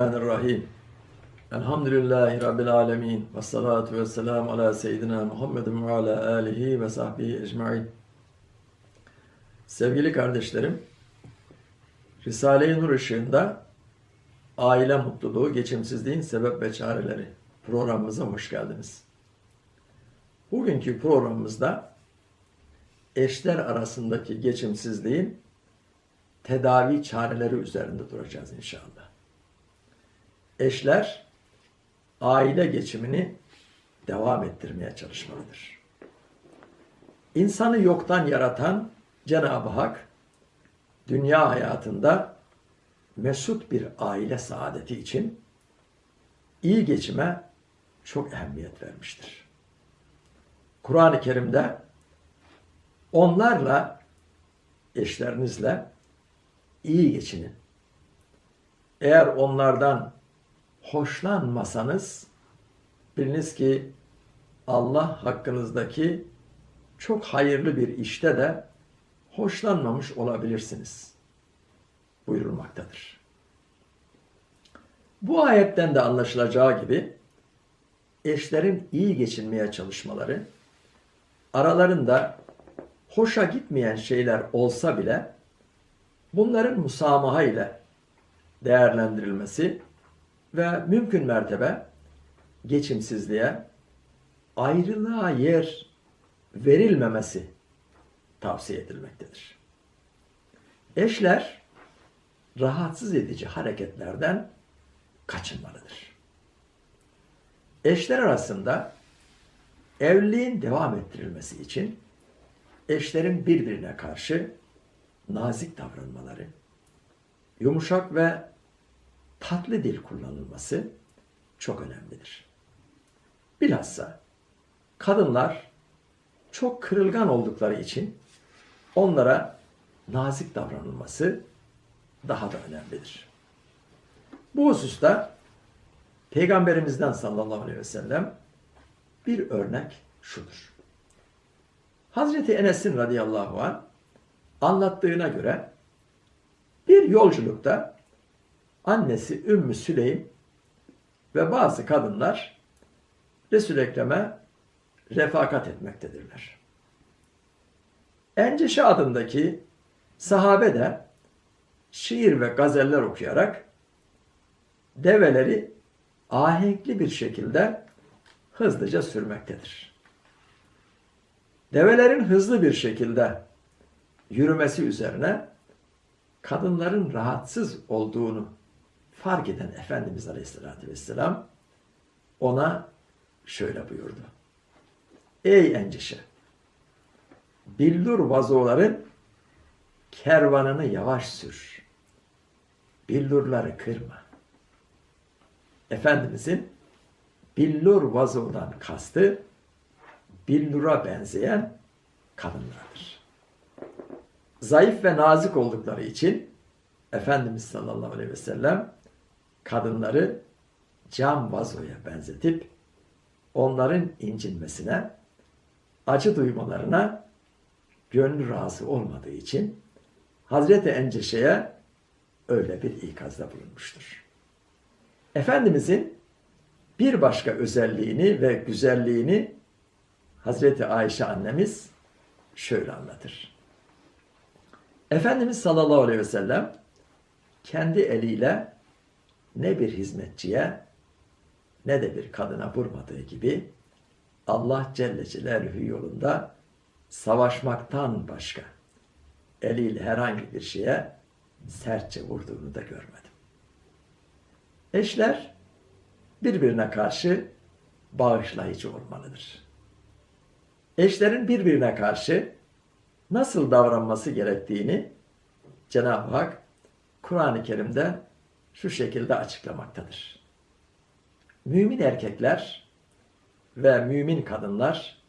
Bismillahirrahmanirrahim. Elhamdülillahi Rabbil alemin. Ve salatu ve selamu ala seyyidina Muhammedin ve ala alihi ve sahbihi ecma'in. Sevgili kardeşlerim, Risale-i Nur ışığında aile mutluluğu, geçimsizliğin sebep ve çareleri programımıza hoş geldiniz. Bugünkü programımızda eşler arasındaki geçimsizliğin tedavi çareleri üzerinde duracağız inşallah eşler aile geçimini devam ettirmeye çalışmalıdır. İnsanı yoktan yaratan Cenab-ı Hak dünya hayatında mesut bir aile saadeti için iyi geçime çok ehemmiyet vermiştir. Kur'an-ı Kerim'de onlarla eşlerinizle iyi geçinin. Eğer onlardan hoşlanmasanız biliniz ki Allah hakkınızdaki çok hayırlı bir işte de hoşlanmamış olabilirsiniz buyurulmaktadır. Bu ayetten de anlaşılacağı gibi eşlerin iyi geçinmeye çalışmaları aralarında hoşa gitmeyen şeyler olsa bile bunların musamaha ile değerlendirilmesi ve mümkün mertebe geçimsizliğe, ayrılığa yer verilmemesi tavsiye edilmektedir. Eşler rahatsız edici hareketlerden kaçınmalıdır. Eşler arasında evliliğin devam ettirilmesi için eşlerin birbirine karşı nazik davranmaları, yumuşak ve tatlı dil kullanılması çok önemlidir. Bilhassa kadınlar çok kırılgan oldukları için onlara nazik davranılması daha da önemlidir. Bu hususta Peygamberimizden sallallahu aleyhi ve sellem bir örnek şudur. Hazreti Enes'in radıyallahu anh anlattığına göre bir yolculukta annesi Ümmü Süleym ve bazı kadınlar Resul-i Ekrem'e refakat etmektedirler. Enceşe adındaki sahabe de şiir ve gazeller okuyarak develeri ahenkli bir şekilde hızlıca sürmektedir. Develerin hızlı bir şekilde yürümesi üzerine kadınların rahatsız olduğunu fark eden Efendimiz Aleyhisselatü Vesselam ona şöyle buyurdu. Ey encişe! Billur vazoların kervanını yavaş sür. Billurları kırma. Efendimizin billur vazodan kastı billura benzeyen kadınlardır. Zayıf ve nazik oldukları için Efendimiz sallallahu aleyhi ve sellem kadınları cam vazoya benzetip onların incinmesine, acı duymalarına gönlü razı olmadığı için Hazreti Enceşe'ye öyle bir ikazda bulunmuştur. Efendimizin bir başka özelliğini ve güzelliğini Hazreti Ayşe annemiz şöyle anlatır. Efendimiz sallallahu aleyhi ve sellem kendi eliyle ne bir hizmetçiye ne de bir kadına vurmadığı gibi Allah Celle Celaluhu yolunda savaşmaktan başka eliyle herhangi bir şeye sertçe vurduğunu da görmedim. Eşler birbirine karşı bağışlayıcı olmalıdır. Eşlerin birbirine karşı nasıl davranması gerektiğini Cenab-ı Hak Kur'an-ı Kerim'de şu şekilde açıklamaktadır. Mümin erkekler ve mümin kadınlar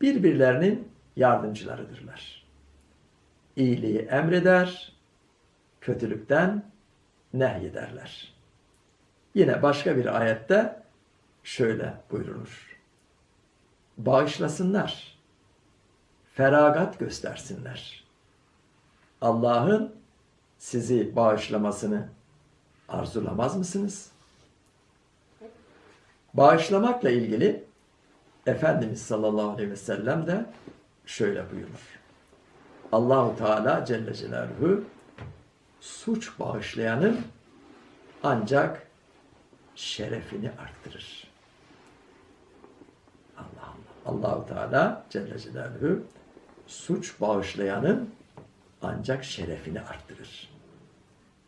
birbirlerinin yardımcılarıdırlar. İyiliği emreder, kötülükten nehyederler. Yine başka bir ayette şöyle buyurulur. Bağışlasınlar, feragat göstersinler. Allah'ın sizi bağışlamasını arzulamaz mısınız? Bağışlamakla ilgili Efendimiz sallallahu aleyhi ve sellem de şöyle buyurur. Allahu Teala Celle Celaluhu suç bağışlayanın ancak şerefini arttırır. Allah Allah. Allahu Teala Celle Celaluhu suç bağışlayanın ancak şerefini arttırır.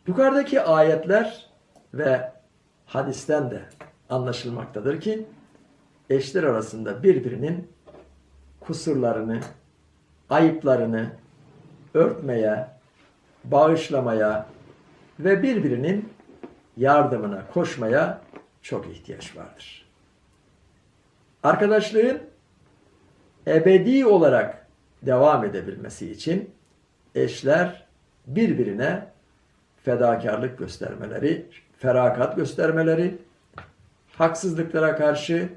Yukarıdaki ayetler ve hadisten de anlaşılmaktadır ki eşler arasında birbirinin kusurlarını, ayıplarını örtmeye, bağışlamaya ve birbirinin yardımına koşmaya çok ihtiyaç vardır. Arkadaşlığın ebedi olarak devam edebilmesi için eşler birbirine fedakarlık göstermeleri, ferakat göstermeleri, haksızlıklara karşı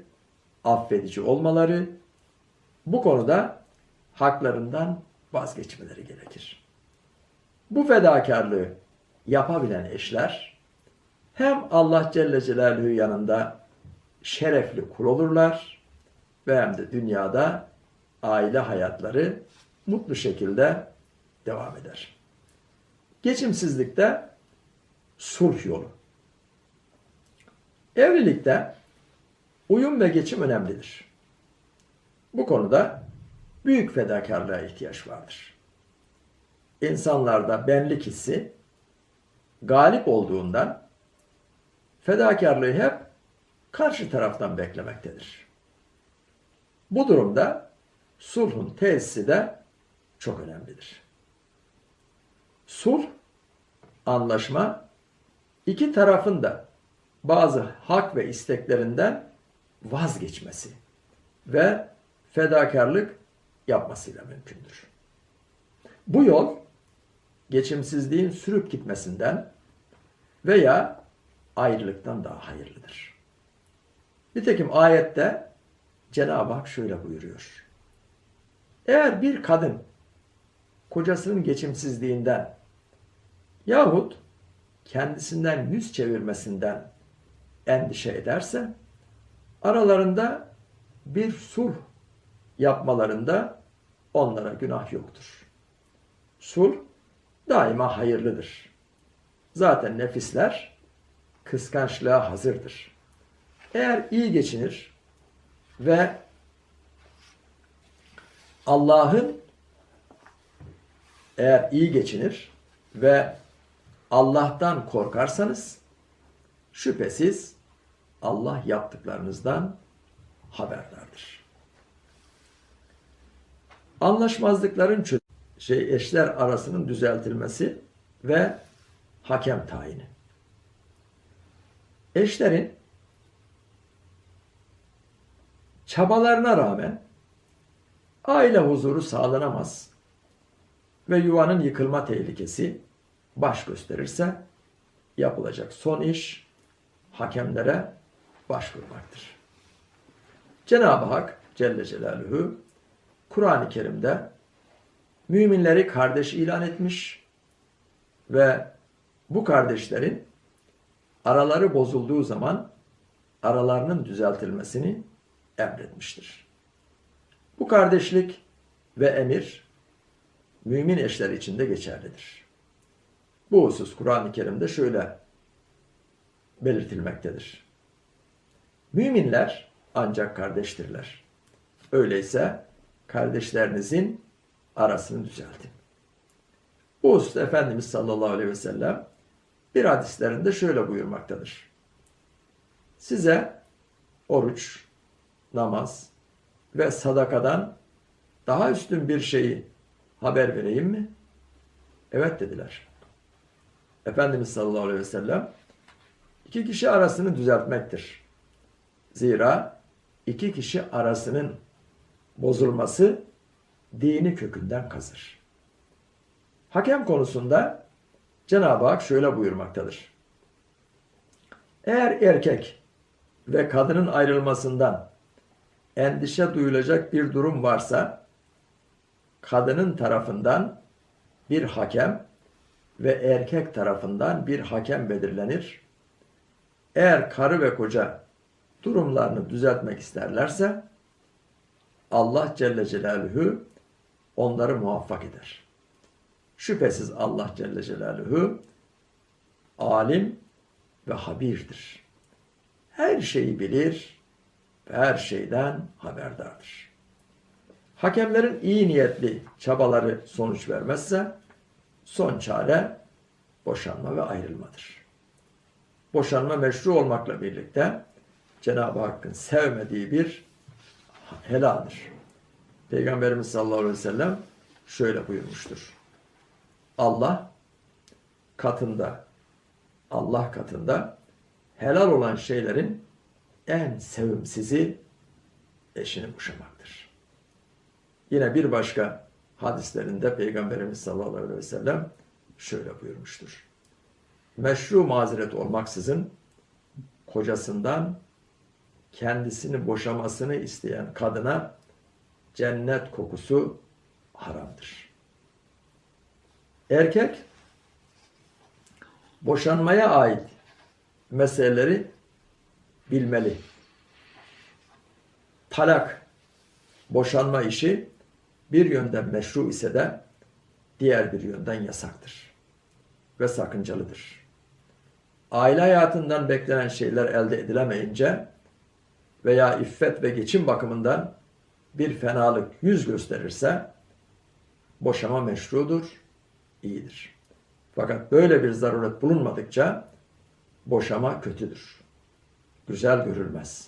affedici olmaları, bu konuda haklarından vazgeçmeleri gerekir. Bu fedakarlığı yapabilen eşler hem Allah Celle Celaluhu yanında şerefli kul olurlar ve hem de dünyada aile hayatları mutlu şekilde devam eder. Geçimsizlikte sulh yolu. Evlilikte uyum ve geçim önemlidir. Bu konuda büyük fedakarlığa ihtiyaç vardır. İnsanlarda benlik hissi galip olduğundan fedakarlığı hep karşı taraftan beklemektedir. Bu durumda sulhun tesisi de çok önemlidir. Sulh, anlaşma iki tarafın da bazı hak ve isteklerinden vazgeçmesi ve fedakarlık yapmasıyla mümkündür. Bu yol geçimsizliğin sürüp gitmesinden veya ayrılıktan daha hayırlıdır. Nitekim ayette Cenab-ı Hak şöyle buyuruyor. Eğer bir kadın kocasının geçimsizliğinden yahut kendisinden yüz çevirmesinden endişe ederse aralarında bir sulh yapmalarında onlara günah yoktur. Sulh daima hayırlıdır. Zaten nefisler kıskançlığa hazırdır. Eğer iyi geçinir ve Allah'ın eğer iyi geçinir ve Allah'tan korkarsanız şüphesiz Allah yaptıklarınızdan haberdardır. Anlaşmazlıkların çözümü, şey eşler arasının düzeltilmesi ve hakem tayini. Eşlerin çabalarına rağmen aile huzuru sağlanamaz ve yuvanın yıkılma tehlikesi baş gösterirse yapılacak son iş hakemlere başvurmaktır. Cenab-ı Hak Celle Celaluhu Kur'an-ı Kerim'de müminleri kardeş ilan etmiş ve bu kardeşlerin araları bozulduğu zaman aralarının düzeltilmesini emretmiştir. Bu kardeşlik ve emir mümin eşler için de geçerlidir. Bu husus Kur'an-ı Kerim'de şöyle belirtilmektedir. Müminler ancak kardeştirler. Öyleyse kardeşlerinizin arasını düzeltin. Bu hususta Efendimiz sallallahu aleyhi ve sellem bir hadislerinde şöyle buyurmaktadır. Size oruç, namaz ve sadakadan daha üstün bir şeyi haber vereyim mi? Evet dediler. Efendimiz sallallahu aleyhi ve sellem iki kişi arasını düzeltmektir. Zira iki kişi arasının bozulması dini kökünden kazır. Hakem konusunda Cenab-ı Hak şöyle buyurmaktadır. Eğer erkek ve kadının ayrılmasından endişe duyulacak bir durum varsa kadının tarafından bir hakem ve erkek tarafından bir hakem belirlenir. Eğer karı ve koca durumlarını düzeltmek isterlerse Allah Celle Celaluhu onları muvaffak eder. Şüphesiz Allah Celle Celaluhu alim ve habirdir. Her şeyi bilir ve her şeyden haberdardır. Hakemlerin iyi niyetli çabaları sonuç vermezse son çare boşanma ve ayrılmadır. Boşanma meşru olmakla birlikte Cenab-ı Hakk'ın sevmediği bir helaldir. Peygamberimiz sallallahu aleyhi ve sellem şöyle buyurmuştur. Allah katında Allah katında helal olan şeylerin en sevimsizi eşini boşamaktır. Yine bir başka hadislerinde Peygamberimiz sallallahu aleyhi ve sellem şöyle buyurmuştur. Meşru mazeret olmaksızın kocasından kendisini boşamasını isteyen kadına cennet kokusu haramdır. Erkek boşanmaya ait meseleleri bilmeli. Talak, boşanma işi bir yönden meşru ise de diğer bir yönden yasaktır ve sakıncalıdır. Aile hayatından beklenen şeyler elde edilemeyince veya iffet ve geçim bakımından bir fenalık yüz gösterirse boşama meşrudur, iyidir. Fakat böyle bir zaruret bulunmadıkça boşama kötüdür. Güzel görülmez.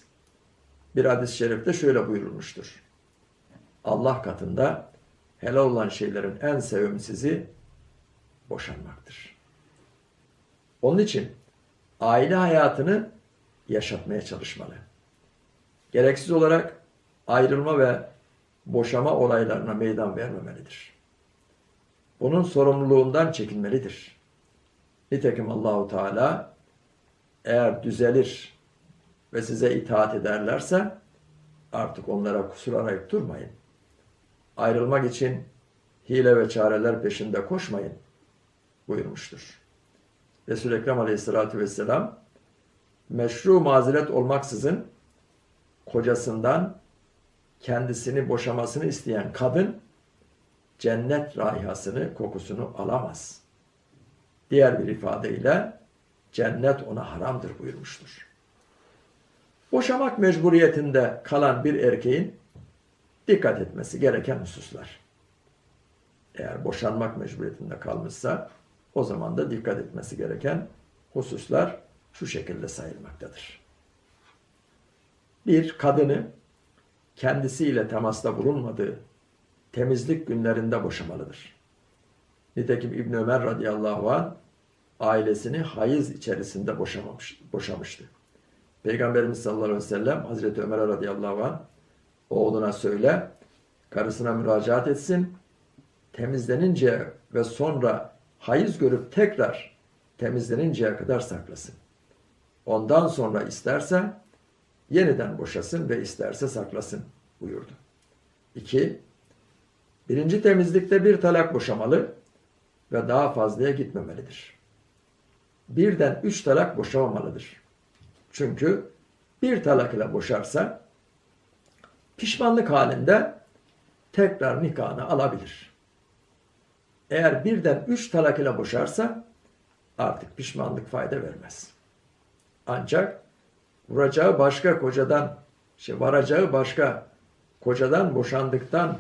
Bir hadis-i şerifte şöyle buyurulmuştur. Allah katında helal olan şeylerin en sevimsizi boşanmaktır. Onun için aile hayatını yaşatmaya çalışmalı. Gereksiz olarak ayrılma ve boşama olaylarına meydan vermemelidir. Bunun sorumluluğundan çekinmelidir. Nitekim Allahu Teala eğer düzelir ve size itaat ederlerse artık onlara kusur arayıp durmayın. Ayrılmak için hile ve çareler peşinde koşmayın buyurmuştur. Resul-i Ekrem Aleyhisselatü Vesselam meşru mazeret olmaksızın kocasından kendisini boşamasını isteyen kadın cennet raihasını, kokusunu alamaz. Diğer bir ifadeyle cennet ona haramdır buyurmuştur. Boşamak mecburiyetinde kalan bir erkeğin dikkat etmesi gereken hususlar. Eğer boşanmak mecburiyetinde kalmışsa o zaman da dikkat etmesi gereken hususlar şu şekilde sayılmaktadır. Bir, kadını kendisiyle temasta bulunmadığı temizlik günlerinde boşamalıdır. Nitekim İbn Ömer radıyallahu anh ailesini hayız içerisinde boşamamış, boşamıştı. Peygamberimiz sallallahu aleyhi ve sellem Hazreti Ömer radıyallahu anh oğluna söyle, karısına müracaat etsin, temizlenince ve sonra hayız görüp tekrar temizleninceye kadar saklasın. Ondan sonra isterse yeniden boşasın ve isterse saklasın buyurdu. 2. Birinci temizlikte bir talak boşamalı ve daha fazlaya gitmemelidir. Birden üç talak boşamamalıdır. Çünkü bir talak ile boşarsa pişmanlık halinde tekrar nikahını alabilir. Eğer birden üç talak ile boşarsa artık pişmanlık fayda vermez. Ancak vuracağı başka kocadan, şey varacağı başka kocadan boşandıktan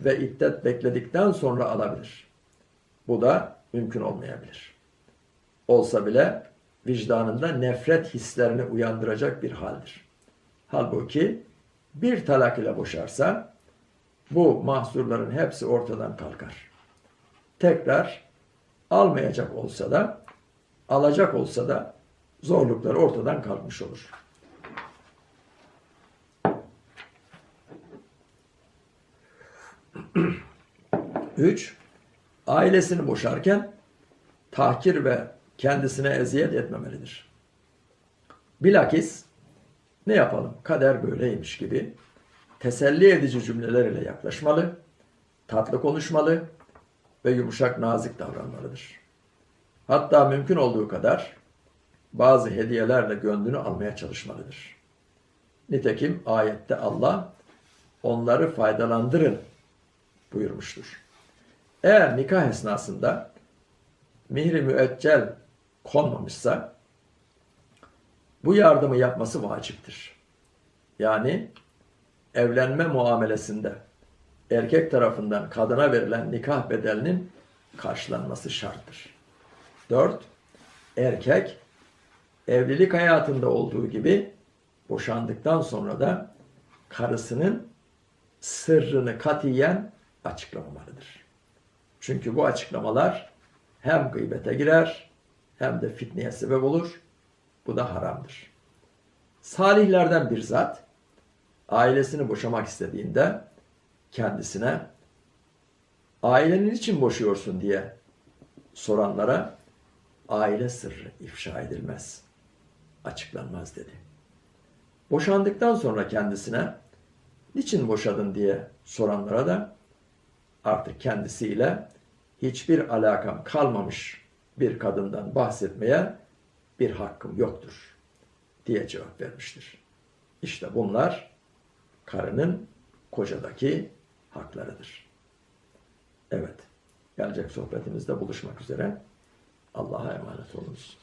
ve iddet bekledikten sonra alabilir. Bu da mümkün olmayabilir. Olsa bile vicdanında nefret hislerini uyandıracak bir haldir. Halbuki bir talak ile boşarsa bu mahsurların hepsi ortadan kalkar. Tekrar almayacak olsa da alacak olsa da zorlukları ortadan kalkmış olur. Üç, ailesini boşarken tahkir ve kendisine eziyet etmemelidir. Bilakis ne yapalım kader böyleymiş gibi teselli edici cümleler ile yaklaşmalı, tatlı konuşmalı ve yumuşak nazik davranmalıdır. Hatta mümkün olduğu kadar bazı hediyelerle gönlünü almaya çalışmalıdır. Nitekim ayette Allah onları faydalandırın buyurmuştur. Eğer nikah esnasında mihri müeccel konmamışsa bu yardımı yapması vaciptir. Yani evlenme muamelesinde erkek tarafından kadına verilen nikah bedelinin karşılanması şarttır. 4. Erkek evlilik hayatında olduğu gibi boşandıktan sonra da karısının sırrını katiyen açıklamamalıdır. Çünkü bu açıklamalar hem gıybete girer hem de fitneye sebep olur. Bu da haramdır. Salihlerden bir zat ailesini boşamak istediğinde kendisine ailenin için boşuyorsun diye soranlara aile sırrı ifşa edilmez, açıklanmaz dedi. Boşandıktan sonra kendisine niçin boşadın diye soranlara da artık kendisiyle hiçbir alakam kalmamış bir kadından bahsetmeye bir hakkım yoktur diye cevap vermiştir. İşte bunlar karının kocadaki haklarıdır. Evet, gelecek sohbetimizde buluşmak üzere. Allah'a emanet olunuz.